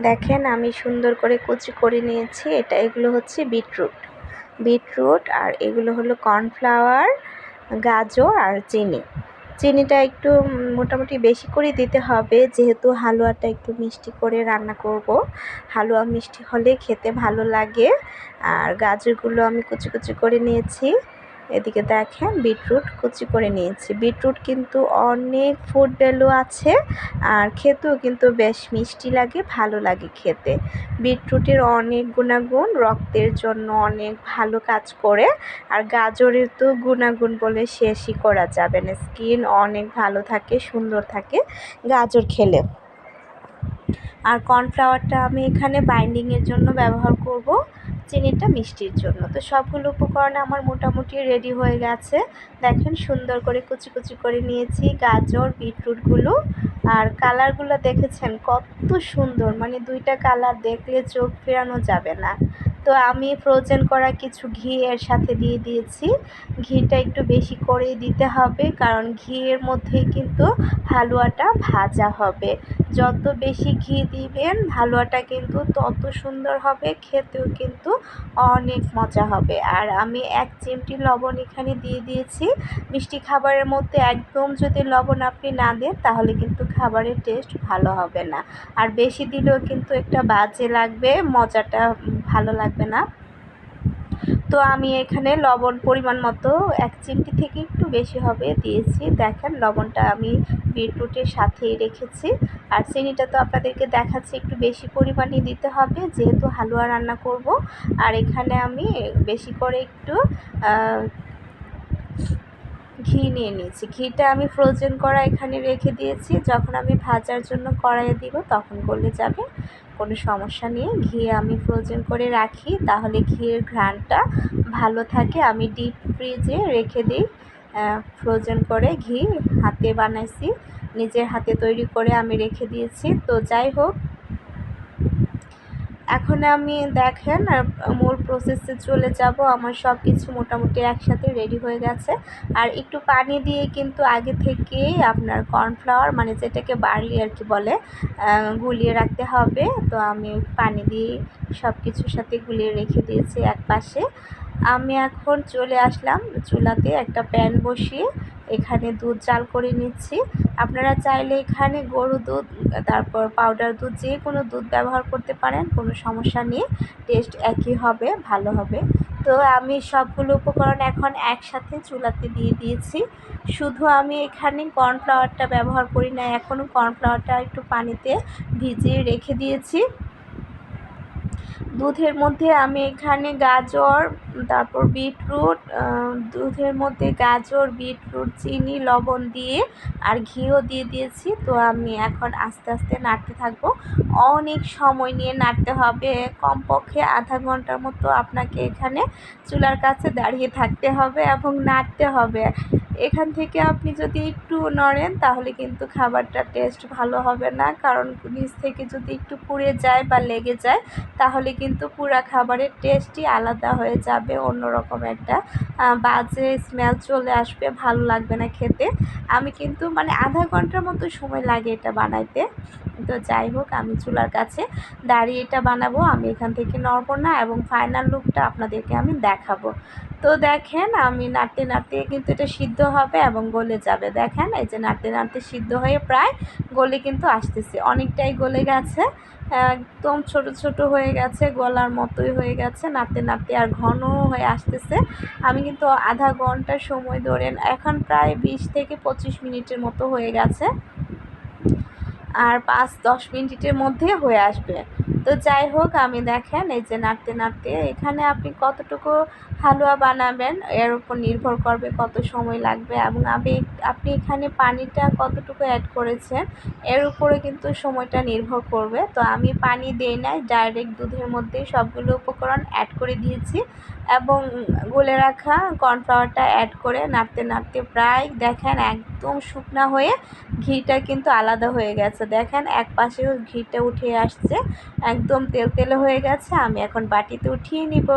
দেখেন, আমি সুন্দর করে কুচি করে নিয়েছি। এটা, এগুলো হচ্ছে বিটরুট। বিটরুট আর এগুলো হলো কর্নফ্লাওয়ার, গাজর আর চিনি। চিনিটা একটু মোটামুটি বেশি করে দিতে হবে। যেহেতু হালুয়াটা একটু মিষ্টি করে রান্না করব। হালুয়া মিষ্টি হলে খেতে ভালো লাগে। আর গাজরগুলো আমি কুচি কুচি করে নিয়েছি। এদিকে দেখেন বিটরুট কুচি করে নিয়েছি। বিটরুট কিন্তু অনেক ফুড ভ্যালু আছে আর খেতেও কিন্তু বেশ মিষ্টি লাগে, ভালো লাগে খেতে। বিটরুটের অনেক গুণাগুণ, রক্তের জন্য অনেক ভালো কাজ করে আর গাজরের তো গুণাগুণ বলে শেষই করা যাবে না। স্কিন অনেক ভালো থাকে, সুন্দর থাকে গাজর খেলে। আর কর্নফ্লাওয়ারটা আমি এখানে বাইন্ডিংয়ের জন্য ব্যবহার করব। চিনিটা মিষ্টির জন্য। তো সবগুলো উপকরণ আমার মোটামুটি রেডি হয়ে গেছে। দেখেন সুন্দর করে কুচি কুচি করে নিয়েছি গাজর বিটরুটগুলো আর কালারগুলো দেখেছেন কত সুন্দর মানে দুইটা কালার দেখলে চোখ ফেরানো যাবে না। তো আমি ফ্রোজেন করা কিছু ঘি এর সাথে দিয়ে দিয়েছি। ঘিটা একটু বেশি করেই দিতে হবে, কারণ ঘিয়ের মধ্যেই কিন্তু হালুয়াটা ভাজা হবে। যত বেশি ঘি দিবেন, হালুয়াটা কিন্তু তত সুন্দর হবে, খেতেও কিন্তু অনেক মজা হবে। আর আমি এক চিমটি লবণ এখানে দিয়ে দিয়েছি। মিষ্টি খাবারের মধ্যে একদম যদি লবণ আপনি না দেন, তাহলে কিন্তু খাবারের টেস্ট ভালো হবে না। আর বেশি দিলেও কিন্তু একটা বাজে লাগবে, মজাটা ভালো লাগবে না। তো আমি এখানে লবণ পরিমাণ মতো এক চিমটি থেকে একটু বেশি হবে দিয়েছি। দেখেন লবণটা আমি বিটরুটের সাথেই রেখেছি। আর চিনিটা তো আপনাদেরকে দেখাচ্ছি, একটু বেশি পরিমাণে দিতে হবে, যেহেতু হালুয়া রান্না করব। আর এখানে আমি বেশি করে একটু ঘি নিয়ে নিয়েছি। ঘিটা আমি ফ্রোজেন করা এখানে রেখে দিয়েছি। যখন আমি ভাজার জন্য কড়াইয়ে দিব, তখন গলে যাবে। কোনো সমস্যা নেই। ঘি আমি ফ্রোজেন করে রাখি, তাহলে ঘিয়ের ঘ্রাণটা ভালো থাকে। আমি ডিপ ফ্রিজে রেখে দিই। ফ্রোজেন করে ঘি হাতে বানাইছি। নিজের হাতে তৈরি করে আমি রেখে দিয়েছি। তো যাই হোক, এখন আমি দেখেন মূল প্রসেসে চলে যাব। আমার সব কিছু মোটামুটি একসাথে রেডি হয়ে গেছে। আর একটু পানি দিয়ে কিন্তু আগে থেকেই আপনার কর্নফ্লাওয়ার মানে যেটাকে বার্লি আর কি বলে গুলিয়ে রাখতে হবে। তো আমি পানি দিয়ে সব কিছুর সাথে গুলিয়ে রেখে দিয়েছি এক পাশে আমি এখন চলে আসলাম চুলাতে একটা প্যান বসিয়ে এখানে দুধ জাল করে নিচ্ছি। আপনারা চাইলে এখানে গরু দুধ, তারপর পাউডার দুধ, যে কোনো দুধ ব্যবহার করতে পারেন, কোনো সমস্যা নেই। টেস্ট একই হবে, ভালো হবে। তো আমি সবগুলো উপকরণ এখন একসাথে চুলাতে দিয়ে দিয়েছি। শুধু আমি এখানে কর্নফ্লাওয়ারটা ব্যবহার করি না, এখনও কর্নফ্লাওয়ারটা একটু পানিতে ভিজিয়ে রেখে দিয়েছি। দুধের মধ্যে আমি এখানে গাজর, তারপর বিটরুট দুধের মধ্যে গাজর, বিটরুট, চিনি, লবণ দিয়ে আর ঘিও দিয়ে দিয়েছি। তো আমি এখন আস্তে আস্তে নাড়তে থাকব। অনেক সময় নিয়ে নাড়তে হবে। কমপক্ষে আধা ঘণ্টার মতো আপনাকে এখানে চুলার কাছে দাঁড়িয়ে থাকতে হবে এবং নাড়তে হবে। এখান থেকে আপনি যদি একটু নড়েন, তাহলে কিন্তু খাবারটা টেস্ট ভালো হবে না। কারণ নিচ থেকে যদি একটু পুড়ে যায় বা লেগে যায়, তাহলে কিন্তু পুরা খাবারের টেস্টই আলাদা হয়ে যাবে, অন্যরকম একটা বাজে স্মেল চলে আসবে, ভালো লাগবে না খেতে। আমি কিন্তু মানে আধা ঘণ্টার মতো সময় লাগে এটা বানাইতে। তো যাই হোক, আমি চুলার কাছে দাঁড়িয়ে এটা বানাবো, আমি এখান থেকে নড়বো না এবং ফাইনাল লুকটা আপনাদেরকে আমি দেখাবো। তো দেখেন, আমি নাড়তে নাড়তে কিন্তু এটা সিদ্ধ হবে এবং গলে যাবে। দেখেন, এই যে নাড়তে নাড়তে সিদ্ধ হয়ে প্রায় গলে কিন্তু আসতেছে। অনেকটাই গলে গেছে, একদম ছোট ছোট হয়ে গেছে, গলার মতোই হয়ে গেছে, নাড়তে নাড়তে আর ঘন হয়ে আসতেছে। আমি কিন্তু আধা ঘণ্টা সময় ধরেন এখন প্রায় বিশ থেকে পঁচিশ মিনিটের মতো হয়ে গেছে। আর পাঁচ, দশ মিনিটের মধ্যে হয়ে আসবে। তো যাই হোক, আমি দেখেন, এই যে নাড়তে নাড়তে এখানে আপনি কতটুকু হালুয়া বানাবেন, এর উপর নির্ভর করবে কত সময় লাগবে এবং আমি আপনি এখানে পানিটা কতটুকু অ্যাড করেছেন, এর উপরে কিন্তু সময়টা নির্ভর করবে। তো আমি পানি দিই নাই ডাইরেক্ট দুধের মধ্যেই সবগুলো উপকরণ অ্যাড করে দিয়েছি এবং গলে রাখা কর্নফ্লাওয়ারটা অ্যাড করে নাড়তে নাড়তে প্রায় দেখেন একদম শুকনা হয়ে ঘিটা কিন্তু আলাদা হয়ে গেছে। দেখেন, এক পাশেও ঘিটা উঠে আসছে। একদম তেল তেলে হয়ে গেছে। আমি এখন বাটিতে উঠিয়ে নিব।